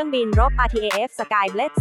รื่องบินรบ RTAF Skyblade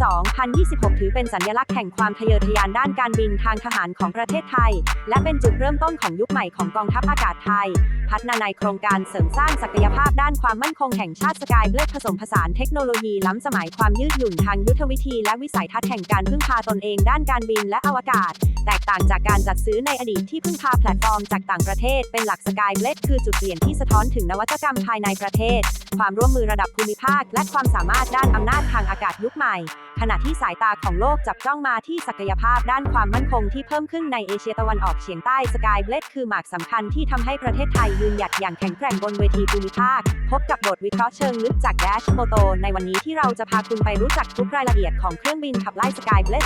2026 ถือเป็นสัญลักษณ์แห่งความทะเยอทะยานด้านการบินทางทหารของประเทศไทย และเป็นจุดเริ่มต้นของยุคใหม่ของกองทัพอากาศไทย พัฒนาในโครงการเสริมสร้างศักยภาพด้านความมั่นคงแห่งชาติ Skyblade ผสมผสานเทคโนโลยีล้ำสมัยความยืดหยุ่นทางยุทธวิธี และวิสัยทัศน์แห่งการพึ่งพาตนเองด้านการบินและอวกาศ แตกต่างจากการจัดซื้อในอดีตที่พึ่งพาแพลตฟอร์มจากต่างประเทศ เป็นหลัก Skyblade คือจุดเปลี่ยนที่สะท้อนถึงนวัตกรรมภายในประเทศ ความร่วมมือระดับภูมิภาค และความสามารถด้านอำนาจทางอากาศยุคใหม่ ขณะที่สายตาของโลกจับจ้องมาที่ศักยภาพด้านความมั่นคงที่เพิ่มขึ้นในเอเชียตะวันออกเฉียงใต้สกายเบลดคือหมากสำคัญที่ทำให้ประเทศไทยยืนหยัดอย่างแข็งแกร่งบนเวทีภูมิภาค พบกับบทวิเคราะห์เชิงลึกจากแดชโมโตในวันนี้ที่เราจะพาคุณไปรู้จักทุกรายละเอียดของเครื่องบินขับไล่สกายเบลด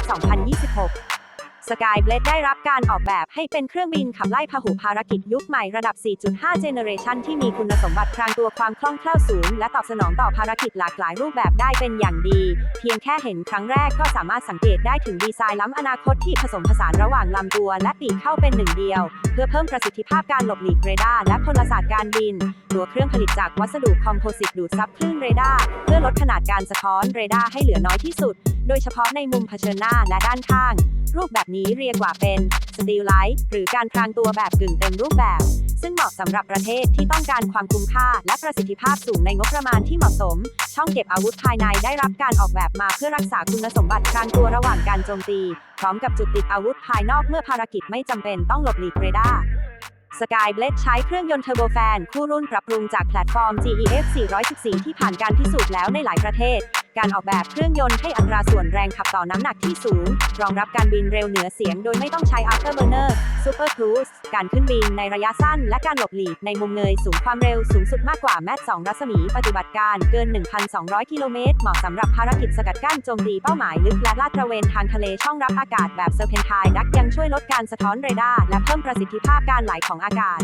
2026 Skyblade ได้รับการออกแบบให้เป็นเครื่องบินขับไล่พหุภารกิจยุคใหม่ระดับ 4.5 Generation ที่มีคุณสมบัติพรางตัวความคล่องแคล่วสูง และตอบสนองต่อภารกิจหลากหลายรูปแบบได้เป็นอย่างดี เพียงแค่เห็นครั้งแรกก็สามารถสังเกตได้ถึงดีไซน์ล้ำอนาคตที่ผสมผสานระหว่างลำตัวและปีกเข้าเป็นหนึ่งเดียว เพื่อเพิ่มประสิทธิภาพการหลบหลีกเรดาร์และพลศาสตร์การบิน ตัวเครื่องผลิตจากวัสดุคอมโพสิตดูดซับคลื่นเรดาร์เพื่อลดขนาดการสะท้อนเรดาร์ให้เหลือน้อยที่สุด โดยเฉพาะในมุมเผชิญหน้าและด้านข้าง รูปแบบนี้เรียกว่าเป็น Steel Light หรือการพรางตัวแบบกึ่งเต็มรูปแบบ ซึ่งเหมาะสำหรับประเทศที่ต้องการความคุ้มค่า และประสิทธิภาพสูงในงบประมาณที่เหมาะสม ช่องเก็บอาวุธภายในได้รับการออกแบบมาเพื่อรักษาคุณสมบัติพรางตัวระหว่างการโจมตี พร้อมกับจุดติดอาวุธภายนอกเมื่อภารกิจไม่จำเป็นต้องหลบหลีกเรดาร์ Skyblade ใช้เครื่องยนต์เทอร์โบแฟน คู่รุ่นปรับปรุงจากแพลตฟอร์ม GEF 414 ที่ผ่านการพิสูจน์แล้วในหลายประเทศ การออกแบบเครื่องยนต์ให้อัตราส่วนแรงขับต่อน้ำหนักที่สูง รองรับการบินเร็วเหนือเสียงโดยไม่ต้องใช้ afterburner super cruise การขึ้นบินในระยะสั้น และการหลบหลีกในมุมเงยสูงความเร็วสูงสุดมากกว่าแมท2รัศมีปฏิบัติการเกิน 1,200 กิโลเมตร เหมาะสำหรับภารกิจสกัดกั้นโจมตีเป้าหมายลึกและลาดตระเวนทางทะเลช่องรับอากาศแบบ Serpentine Duct ยังช่วยลดการสะท้อนเรดาร์และเพิ่มประสิทธิภาพการไหลของอากาศ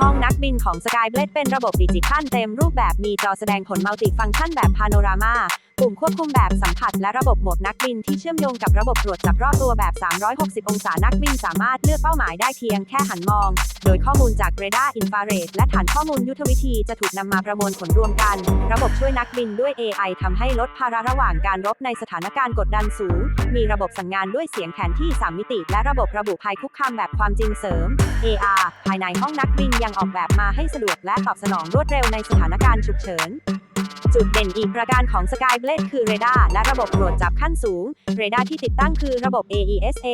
ห้องนักบินของ Skyblade เป็นระบบดิจิทัลเต็มรูปแบบมีจอแสดงผลมัลติฟังก์ชันแบบพาโนรามา ปุ่มควบคุมแบบสัมผัสและระบบโหมดนักบินที่เชื่อมโยงกับระบบตรวจจับรอบตัวแบบ 360 องศานักบินสามารถเลือกเป้าหมายได้เพียงแค่หันมอง โดยข้อมูลจากเรดาร์อินฟราเรดและฐานข้อมูลยุทธวิธีจะถูกนำมาประมวลผลรวมกัน ระบบช่วยนักบินด้วย AI ทำให้ลดภาระระหว่างการรบในสถานการณ์กดดันสูง มีระบบสั่งงานด้วยเสียงแผนที่ 3 มิติ และระบบระบุภัยคุกคามแบบความจริงเสริม AR ภายในห้องนักบินยังออกแบบมาให้สะดวกและตอบสนองรวดเร็วในสถานการณ์ฉุกเฉิน จุดเด่นอีกประการของ Skyblade คือเรดาร์และระบบตรวจจับขั้นสูง เรดาร์ที่ติดตั้งคือระบบ AESA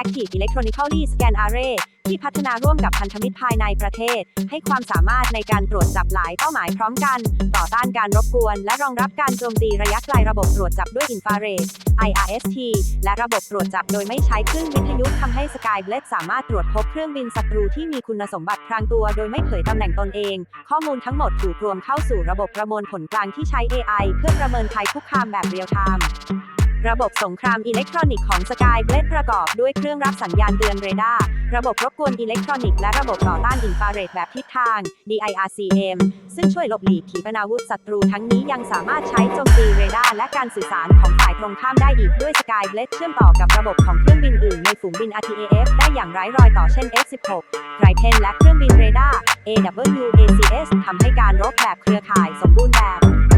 Active Electronically Scan Array ที่พัฒนาร่วมกับพันธมิตรภายในประเทศ ให้ความสามารถในการตรวจจับหลายเป้าหมายพร้อมกัน ต่อต้านการรบกวน และรองรับการโจมตีระยะไกลระบบตรวจจับด้วยอินฟราเรด IRST และระบบตรวจจับโดยไม่ใช้คลื่นวิทยุทำให้ Skyblade สามารถตรวจพบเครื่องบินศัตรูที่มีคุณสมบัติพรางตัวโดยไม่เผยตำแหน่งตนเอง ข้อมูลทั้งหมดถูกรวมเข้าสู่ระบบประมวลผลกลางที่ใช้ AI เพื่อประเมินภัยคุกคามแบบเรียลไทม์ ระบบสงครามอิเล็กทรอนิกส์ของ Skyblade ประกอบด้วยเครื่องรับสัญญาณเตือนเรดาร์ระบบรบกวนอิเล็กทรอนิกส์และระบบต่อต้านอินฟราเรดแบบทิศทาง DIRCM ซึ่งช่วยหลบหลีกขีปนาวุธศัตรูทั้งนี้ยังสามารถใช้โจมตีเรดาร์และการสื่อสารของฝ่ายตรงข้ามได้อีกด้วย Skyblade เชื่อมต่อกับระบบของเครื่องบินอื่นในฝูงบิน RTAF ได้อย่างไร้รอยต่อเช่น F-16 Gripen และเครื่องบินเรดาร์ AWACS ทำให้การรบแบบเครือข่ายสมบูรณ์แบบ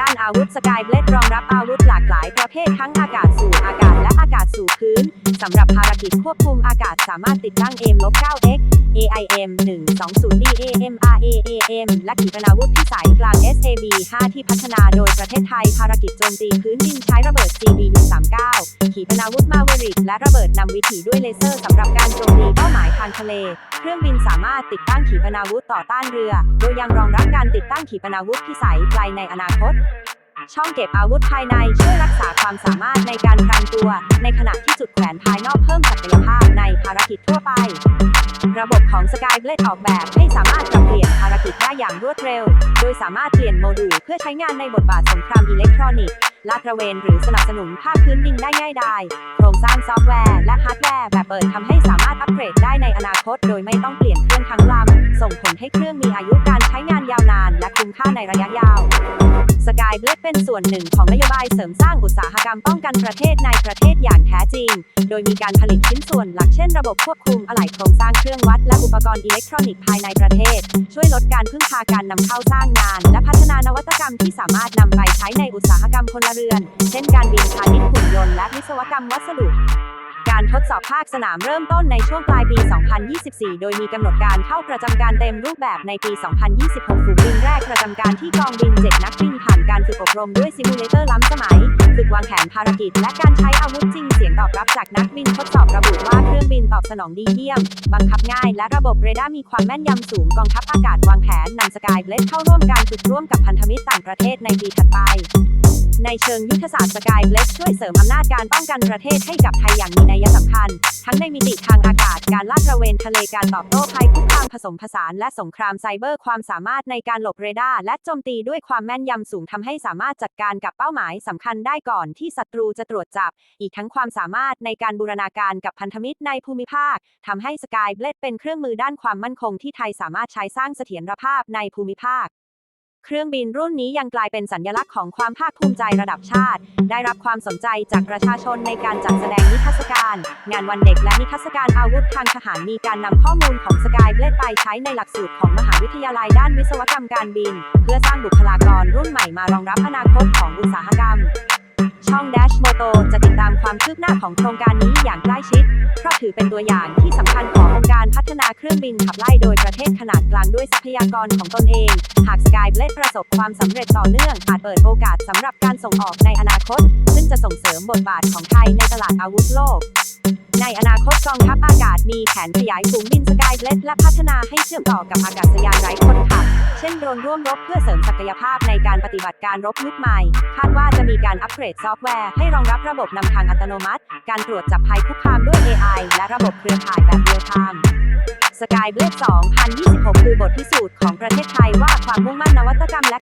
ด้านอาวุธ Skyblade รองรับอาวุธหลากหลายประเภททั้งอากาศสู่อากาศและอากาศสู่พื้น สำหรับภารกิจควบคุมอากาศสามารถติดตั้ง M-9X AIM 120 DAM RAAM และขีปนาวุธพิสัยกลาง SAB 5 ที่พัฒนาโดยประเทศไทยภารกิจโจมตีพื้นดินใช้ระเบิด CBU-39 ขีปนาวุธมาเวริกและระเบิดนำวิถีด้วยเลเซอร์สำหรับการโจมตีเป้าหมายทางทะเล เครื่องบินสามารถติดตั้งขีปนาวุธต่อต้านเรือ โดยยังรองรับการติดตั้งขีปนาวุธพิสัยไกลในอนาคต ช่องเก็บอาวุธภายในช่วยรักษาความสามารถในการพรางตัว ในขณะที่จุดแขวนภายนอกเพิ่มศักยภาพในภารกิจทั่วไป ระบบของ Skyblade ออกแบบให้สามารถปรับเปลี่ยนภารกิจได้อย่างรวดเร็ว โดยสามารถเปลี่ยนโมดูลเพื่อใช้งานในบทบาทสงครามอิเล็กทรอนิกส์ลาดตระเวนหรือสนับสนุนภาคพื้นดินได้ง่ายดายโครงสร้างซอฟต์แวร์และฮาร์ดแวร์แบบเปิดทำให้สามารถอัปเกรดได้ในอนาคต โดยไม่ต้องเปลี่ยนเครื่องทั้งลำส่งผลให้เครื่องมีอายุการใช้งานยาวนาน และคุ้มค่าในระยะยาวสายเบลดเป็นส่วนหนึ่งของนโยบายเสริมสร้างอุตสาหกรรมป้องกันประเทศในประเทศอย่างแท้จริง โดยมีการผลิตชิ้นส่วนหลักเช่นระบบควบคุมอะไหล่โครงสร้างเครื่องวัดและอุปกรณ์อิเล็กทรอนิกส์ภายในประเทศ ช่วยลดการพึ่งพาการนำเข้าสร้างงาน และพัฒนานวัตกรรมที่สามารถนำไปใช้ในอุตสาหกรรมพลเรือน เช่นการบินพาณิชย์หุ่นยนต์และวิศวกรรมวัสดุ การทดสอบภาคสนามเริ่มต้นในช่วงปลายปี 2024 โดยมีกำหนดการเข้าประจำการเต็มรูปแบบในปี 2026 ฝูงบินแรกประจำการที่กองบิน 7 นักบินผ่านการฝึกอบรมด้วยซิมูเลเตอร์ล้ำสมัย ฝึกวางแผนภารกิจ และการใช้อาวุธจริงเสียงตอบรับจากนักบินทดสอบระบุว่าเครื่องบินตอบสนองดีเยี่ยม บังคับง่าย และระบบเรดาร์มีความแม่นยำสูงกองทัพอากาศวางแผนนำสกายเบลดเข้าร่วมการฝึกร่วมกับพันธมิตรต่างประเทศในปีถัดไปในเชิงยุทธศาสตร์สกายเบลดช่วยเสริมอำนาจการป้องกันประเทศให้กับไทยอย่างมีนัยสำคัญ ทั้งในมิติทางอากาศ การลาดตระเวนทะเล การตอบโต้ภัยคุกคามผสมผสานและสงครามไซเบอร์ ความสามารถในการหลบเรดาร์และโจมตีด้วยความแม่นยำสูงทำให้สามารถจัดการกับเป้าหมายสำคัญได้ก่อนที่ศัตรูจะตรวจจับ อีกทั้งความสามารถในการบูรณาการกับพันธมิตรในภูมิภาคทำให้สกายเบลดเป็นเครื่องมือด้านความมั่นคงที่ไทยสามารถใช้สร้างเสถียรภาพในภูมิภาค เครื่องบินรุ่นนี้ยังกลายเป็นสัญลักษณ์ของความภาคภูมิใจระดับชาติ ได้รับความสนใจจากประชาชนในการจัดแสดงนิทรรศการ งานวันเด็กและนิทรรศการอาวุธทางทหารมีการนำข้อมูลของสกายเบลดไปใช้ในหลักสูตรของมหาวิทยาลัยด้านวิศวกรรมการบิน เพื่อสร้างบุคลากรรุ่นใหม่มารองรับอนาคตของอุตสาหกรรม ช่อง Dash Moto จะติดตามความคืบหน้าของโครงการนี้อย่างใกล้ชิด เพราะถือเป็นตัวอย่างที่สำคัญขององค์การพัฒนาเครื่องบินขับไล่โดยประเทศขนาดกลางด้วยทรัพยากรของตนเอง หาก Skyblade ประสบความสำเร็จต่อเนื่องอาจเปิดโอกาสสำหรับการส่งออกในอนาคต จะส่งเสริมบทบาทของไทยในตลาดอาวุธโลก ในอนาคตกองทัพอากาศมีแผนขยายฝูงบิน Skyblade และพัฒนาให้เชื่อมต่อกับอากาศยานไร้คนขับ เช่นโดรนร่วมรบเพื่อเสริมศักยภาพในการปฏิบัติการรบยุคใหม่ คาดว่าจะมีการอัปเกรดซอฟต์แวร์ให้รองรับระบบนำทางอัตโนมัติ การตรวจจับภัยคุกคามด้วย AI และระบบเครือข่ายแบบเรียลไทม์สกายเบลด2026 คือบทพิสูจน์ของประเทศไทยว่าความมุ่งมั่นนวัตกรรมและ